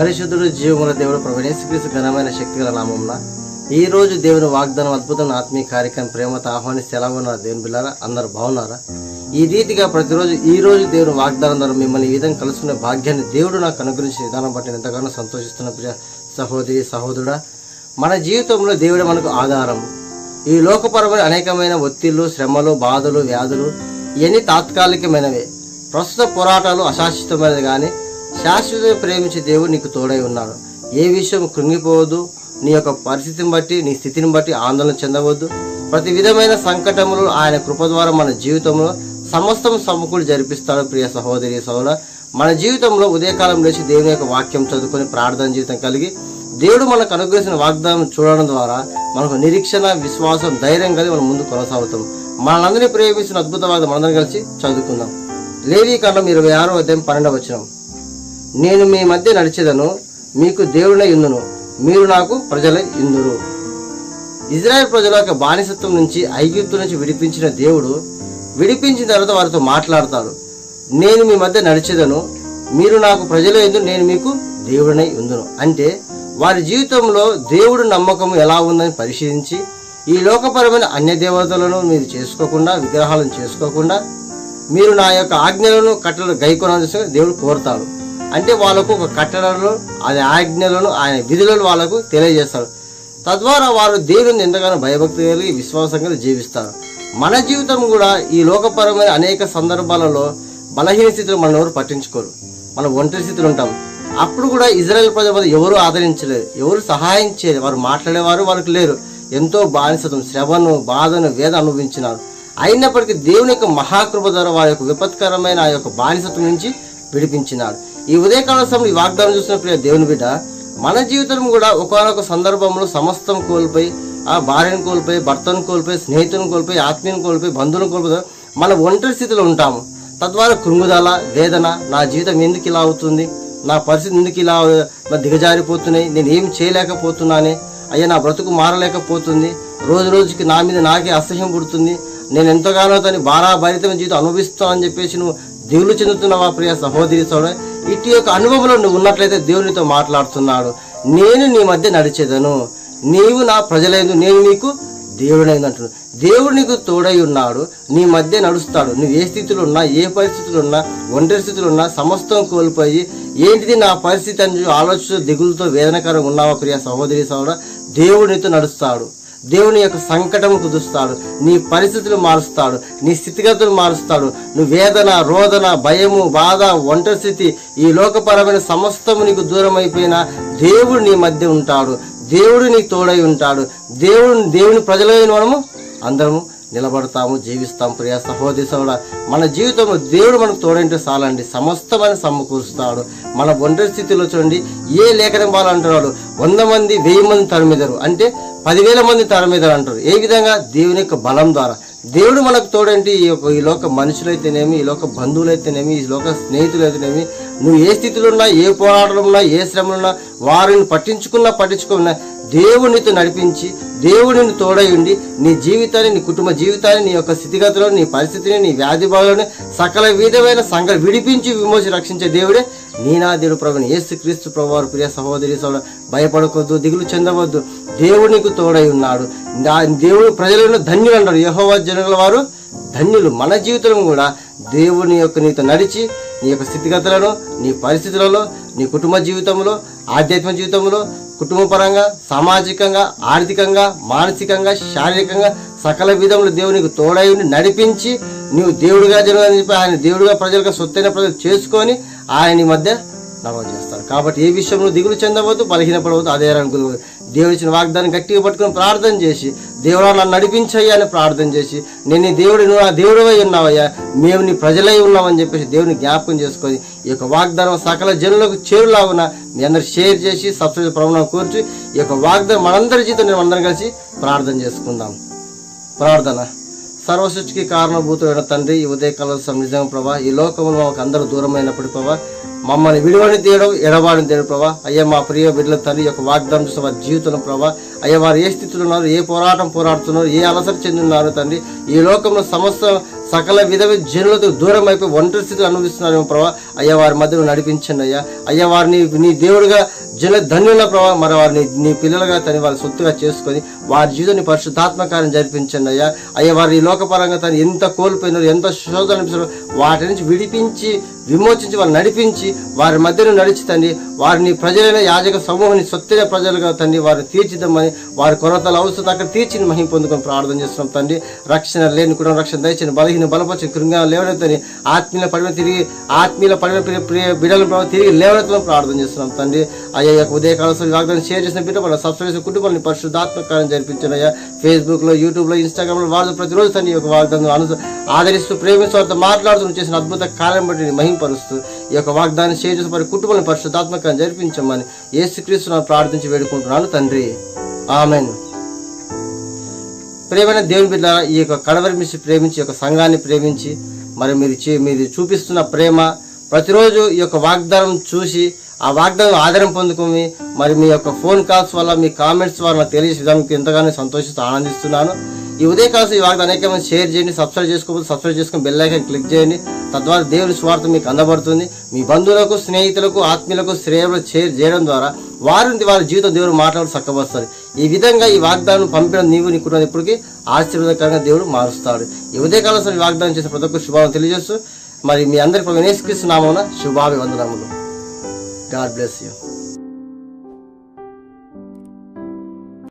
పరిశుద్ధుడు జీవముల దేవుడు ప్రవేశక్రీస్తు ఘనమైన శక్తిగల నామమున ఈ రోజు దేవుని వాగ్దానం అద్భుతమైన ఆత్మీయ కార్యక్రమం ప్రేమతో ఆహ్వానిస్తే ఎలా ఉన్నారు దేవుని బిల్లారా అందరు బాగున్నారా? ఈ రీతిగా ప్రతిరోజు ఈ రోజు దేవుని వాగ్దానం ద్వారా మిమ్మల్ని ఈ విధంగా కలుసుకునే భాగ్యాన్ని దేవుడు నాకు అనుగ్రహించిన విధానం బట్టి ఎంతగానో సంతోషిస్తున్న ప్రియ సహోదరి సహోదరుడా. మన జీవితంలో దేవుడు మనకు ఆధారం. ఈ లోకపరమైన అనేకమైన ఒత్తిళ్ళు శ్రమలు బాధలు వ్యాధులు ఇవన్నీ తాత్కాలికమైనవే. ప్రస్తుత పోరాటాలు అశాశ్వతమైనది కానీ శాశ్వతంగా ప్రేమించే దేవుడు నీకు తోడై ఉన్నాడు. ఏ విషయం కృంగిపోవద్దు. నీ యొక్క పరిస్థితిని బట్టి నీ స్థితిని బట్టి ఆందోళన చెందవద్దు. ప్రతి విధమైన సంకటములు ఆయన కృప ద్వారా మన జీవితంలో సమస్తం సమకూలు జరిపిస్తాడు ప్రియ సహోదరి సహోదర మన జీవితంలో ఉదయకాలం లేచి దేవుని యొక్క వాక్యం చదువుకొని ప్రార్థన జీవితం కలిగి దేవుడు మనకు అనుగ్రహించిన వాగ్దానం చూడడం ద్వారా మనకు నిరీక్షణ విశ్వాసం ధైర్యం కలిగి మనం ముందు కొనసాగుతాం. మనందరినీ ప్రేమించిన అద్భుత వాగ్దానం మనందరం కలిసి చదువుకుందాం. లేవీ కాండం ఇరవై ఆరో అధ్యాయం పన్నెండవ వచ్చినాం నేను మీ మధ్య నడిచేదను మీకు దేవుడై ఇందును మీరు నాకు ప్రజల ఇందురు ఇజ్రాయెల్ ప్రజల యొక్క బానిసత్వం నుంచి ఐగుప్తు నుంచి విడిపించిన దేవుడు విడిపించిన తర్వాత వారితో మాట్లాడతాడు. నేను మీ మధ్య నడిచేదను మీరు నాకు ప్రజలు ఎందుకు నేను మీకు దేవుడినై ఉందును అంటే వారి జీవితంలో దేవుడు నమ్మకం ఎలా ఉందని పరిశీలించి ఈ లోకపరమైన అన్య దేవతలను మీరు చేసుకోకుండా విగ్రహాలను చేసుకోకుండా మీరు నా యొక్క ఆజ్ఞలను కట్టలను గైకొనాల్సిన దేవుడు కోరుతాడు. అంటే వాళ్ళకు ఒక కట్టడలను ఆయన ఆజ్ఞలను ఆయన విధులను వాళ్ళకు తెలియజేస్తాడు. తద్వారా వారు దేవుని ఎంతగానో భయభక్తి కలిగి విశ్వాసం కలిగి జీవిస్తారు. మన జీవితం కూడా ఈ లోకపరమైన అనేక సందర్భాలలో బలహీన స్థితిలో మనం ఎవరు పట్టించుకోరు. మనం ఒంటరి స్థితిలో ఉంటాం. అప్పుడు కూడా ఇజ్రాయెల్ ప్రజల మీద ఎవరు ఆదరించలేరు ఎవరు సహాయం చేయలేదు. వారు మాట్లాడేవారు వాళ్ళకి లేరు. ఎంతో బానిసత్వం శ్రమను బాధను వేద అనుభవించినారు. అయినప్పటికీ దేవుని యొక్క మహాకృప ద్వారా వారి యొక్క విపత్కరమైన ఆ యొక్క బానిసత్వం నుంచి విడిపించినాడు ఈ ఉదయకాల సమయంలో ఈ వాగ్దానం చూసిన ప్రియ దేవుని బిడ్డ మన జీవితం కూడా ఒకనొక సందర్భంలో సమస్తం కోల్పోయి ఆ భార్యను కోల్పోయి భర్తను కోల్పోయి స్నేహితులను కోల్పోయి ఆత్మీయను కోల్పోయి బంధువులను కోల్పోయి మన ఒంటరి స్థితిలో ఉంటాము. తద్వారా కృంగుదల వేదన నా జీవితం ఎందుకు ఇలా అవుతుంది? నా పరిస్థితి ఎందుకు ఇలా దిగజారిపోతున్నాయి? నేను ఏం చేయలేకపోతున్నానే? అయ్యా నా బ్రతుకు మారలేకపోతుంది. రోజు రోజుకి నా మీద నాకే అసహ్యం పుడుతుంది. నేను ఎంతగానో దాన్ని భారాభరితమైన జీవితం అనుభవిస్తానని చెప్పేసి నువ్వు దిగులు చెందుతున్నావా ప్రియ సహోదరి సోదరు ఇటు యొక్క అనుభవంలో నువ్వు ఉన్నట్లయితే దేవునితో మాట్లాడుతున్నాడు. నేను నీ మధ్య నడిచేదను. నీవు నా ప్రజలైందు నేను నీకు దేవుడైంది అంటున్నాడు. దేవుడు నీకు తోడై ఉన్నాడు. నీ మధ్య నడుస్తాడు. నువ్వు ఏ స్థితిలో ఉన్నా ఏ పరిస్థితులు ఉన్నా ఒంటరి స్థితిలో ఉన్నా సమస్తం కోల్పోయి ఏంటిది నా పరిస్థితి అని ఆలోచన దిగులతో వేదనకరంగా ఉన్నావా ప్రియ సహోదరి సహోదర? దేవుడు నీతో నడుస్తాడు. దేవుని యొక్క సంకటం కుదుస్తాడు నీ పరిస్థితులు మారుస్తాడు నీ స్థితిగతులు మారుస్తాడు. నువ్వు వేదన రోదన భయము బాధ ఒంటరి స్థితి ఈ లోకపరమైన సమస్తము నీకు దూరం అయిపోయినా దేవుడు నీ మధ్య ఉంటాడు. దేవుడు నీకు తోడై ఉంటాడు. దేవుడు దేవుని ప్రజలైన మనము అందరము నిలబడతాము జీవిస్తాం ప్రియ సహోదరి సోడ మన జీవితంలో దేవుడు మనకు తోడంటే చాలండి. సమస్తమైన సమకూరుస్తాడు. మన ఒంటరి స్థితిలో చూడండి ఏ లేఖనం వాళ్ళు అంటున్నాడు? వంద మంది వెయ్యి మంది తరమిదరు అంటే పదివేల మంది తరమిదరు అంటారు. ఏ విధంగా? దేవుని యొక్క బలం ద్వారా. దేవుడు మనకు తోడంటే ఈ యొక్క ఈ లోక మనుషులైతేనేమి ఈ లోక బంధువులైతేనేమి ఈ లోక స్నేహితులైతేనేమి నువ్వు ఏ స్థితిలో ఉన్నా ఏ పోరాటంలో ఉన్నా ఏ శ్రమలో ఉన్నా వారిని పట్టించుకున్నా పట్టించుకున్నా దేవునితో నడిపించి దేవుడిని తోడై ఉండి నీ జీవితాన్ని నీ కుటుంబ జీవితాన్ని నీ యొక్క స్థితిగతులు నీ పరిస్థితిని నీ వ్యాధి బాధలను సకల విధమైన సంఘ విడిపించి విమోచి రక్షించే దేవుడే నీనాదేడు ప్రభుని. ఏసు క్రీస్తు ప్రభువారు ప్రియ సహోదరి సోదరు భయపడకొద్దు దిగులు చెందవద్దు. దేవుడు నీకు తోడై ఉన్నాడు. దేవుడు ప్రజలను ధన్యులు అంటారు యహోవా జనుల వారు ధన్యులు. మన జీవితంలో కూడా దేవుని యొక్క నీతో నడిచి నీ యొక్క స్థితిగతులను నీ పరిస్థితులలో నీ కుటుంబ జీవితంలో ఆధ్యాత్మిక జీవితంలో కుటుంబపరంగా సామాజికంగా ఆర్థికంగా మానసికంగా శారీరకంగా సకల విధములు దేవునికి తోడై ఉండి నడిపించి నీవు దేవుడిగా జరగాలని చెప్పి ఆయన దేవుడిగా ప్రజలుగా సొత్తైన ప్రజలు చేసుకొని ఆయన మధ్య నడవ చేస్తాడు కాబట్టి ఏ విషయంలో దిగులు చెందవద్దు బలహీనపడవద్దు అదే అనుకుని దేవుడు ఇచ్చిన వాగ్దానం గట్టిగా పట్టుకుని ప్రార్థన చేసి దేవుడా నన్ను నడిపించయ్యా అని ప్రార్థన చేసి నేను నీ దేవుడు నువ్వు నా దేవుడివై ఉన్నావయ్యా మేము నీ ప్రజలై ఉన్నామని చెప్పేసి దేవుని జ్ఞాపకం చేసుకొని ఈ యొక్క వాగ్దానం సకల జనులకు చేరులాగున మీ అందరు షేర్ చేసి సబ్స్క్రైబ్ ప్రమాణం కూర్చి ఈ యొక్క వాగ్దానం మనందరి జీతం నేను అందరం కలిసి ప్రార్థన చేసుకుందాం. ప్రార్థన. సర్వసృష్టికి కారణభూతుడైన తండ్రి ఈ ఉదయకాల నిజం ప్రభా ఈ లోకంలో మాకు అందరూ దూరమైనప్పుడు ప్రభా మమ్మల్ని విడివని తీయడం ఎడబాడిని తీయడం ప్రభా. అయ్యా మా ప్రియ బిడ్డల తండ్రి యొక్క వాగ్దానం చూసిన వారి జీవితంలో ప్రభా అయ్యా వారు ఏ స్థితిలో ఉన్నారు ఏ పోరాటం పోరాడుతున్నారు ఏ అలసట చెందున్నారు తండ్రి. ఈ లోకంలో సమస్త సకల విధ జనులతో దూరం అయిపోయి ఒంటరి స్థితిలో అనుభవిస్తున్నారేమో ప్రభా. అయ్యా వారి మధ్యలో నడిపించండి అయ్యా. అయ్యా వారిని నీ దేవుడిగా జన ధన్యుల ప్రభావ మరి వారిని నీ పిల్లలుగా తని వారి సొత్తుగా చేసుకొని వారి జీవితాన్ని పరిశుద్ధాత్మకారం జరిపించండి అయ్యా. అయ్యా వారి ఈ లోకపరంగా తను ఎంత కోల్పోయినారు ఎంత శోధన వాటి నుంచి విడిపించి విమోచించి వారిని నడిపించి వారి మధ్యలో నడిచి తండ్రి వారిని ప్రజలైన యాజక సమూహాన్ని సొత్తైన ప్రజలుగా తండ్రి వారిని తీర్చిద్దామని వారి కొరతలు అవసరం అక్కడ తీర్చిని మహిం పొందుకొని ప్రార్థన చేస్తున్నాం తండ్రి. రక్షణ లేని కూడా రక్షణ దయచని బలహీన బలపరిచిన కృంగా లేవనెత్తని ఆత్మీయుల పడిన తిరిగి ఆత్మీయుల పడిన ప్రియ ప్రియ బిడ్డల తిరిగి లేవనెత్తలను ప్రార్థన చేస్తున్నాం తండ్రి. అయ్యా యొక్క ఉదయకాల సమయం వాగ్దానం షేర్ చేసిన బిడ్డ మన సబ్స్క్రైబ్ చేసిన కుటుంబాన్ని పరిశుద్ధాత్మకారం జరిపించిన అయ్యా. ఫేస్బుక్లో యూట్యూబ్లో ఇన్స్టాగ్రామ్లో వాళ్ళు ప్రతిరోజు తండ్రి యొక్క వాగ్దానం అను ఆదరిస్తూ ప్రేమిస్తూ వారితో మాట్లాడుతూ చేసిన అద్భుత కార్యం బట్టి మహింపరుస్తూ ఈ యొక్క వాగ్దాన్ని షేర్ చేసిన వారి కుటుంబాన్ని పరిశుద్ధాత్మకంగా జరిపించమని ఏసుక్రీస్తు ప్రార్థించి వేడుకుంటున్నాను తండ్రి. ఆమెన్. ప్రేమైన దేవుని బిడ్డ ఈ యొక్క కడవరి మిసి ప్రేమించి ఈ యొక్క సంఘాన్ని ప్రేమించి మరి మీరు చే- మీరు చూపిస్తున్న ప్రేమ ప్రతిరోజు ఈ యొక్క వాగ్దానం చూసి ఆ వాగ్దానం ఆధారం పొందుకుని మరి మీ యొక్క ఫోన్ కాల్స్ వల్ల మీ కామెంట్స్ వల్ల నాకు తెలియజేసే విధానం ఎంతగానో సంతోషిస్తూ ఆనందిస్తున్నాను. ఈ ఉదయకాలం ఈ వార్త అనేక మంది షేర్ చేయండి సబ్స్క్రైబ్ చేసుకోకపోతే సబ్స్క్రైబ్ చేసుకొని బెల్ ఐకన్ క్లిక్ చేయండి. తద్వారా దేవుని స్వార్థ మీకు అందబడుతుంది. మీ బంధువులకు స్నేహితులకు ఆత్మీయులకు శ్రేయలు షేర్ చేయడం ద్వారా వారిని వారి జీవితం దేవుడు మాట్లాడి చక్కబరుస్తారు ఈ విధంగా ఈ వాగ్దానం పంపిన నీవు నీకున్నది ఇప్పటికీ ఎప్పటికీ దేవుడు మారుస్తాడు. ఈ ఉదయకాలం ఈ వాగ్దానం చేసిన ప్రతి ఒక్క శుభావం తెలియజేస్తూ మరి మీ అందరి వినేసుకరిస్తున్నామన్న శుభాభివందనములు. God bless you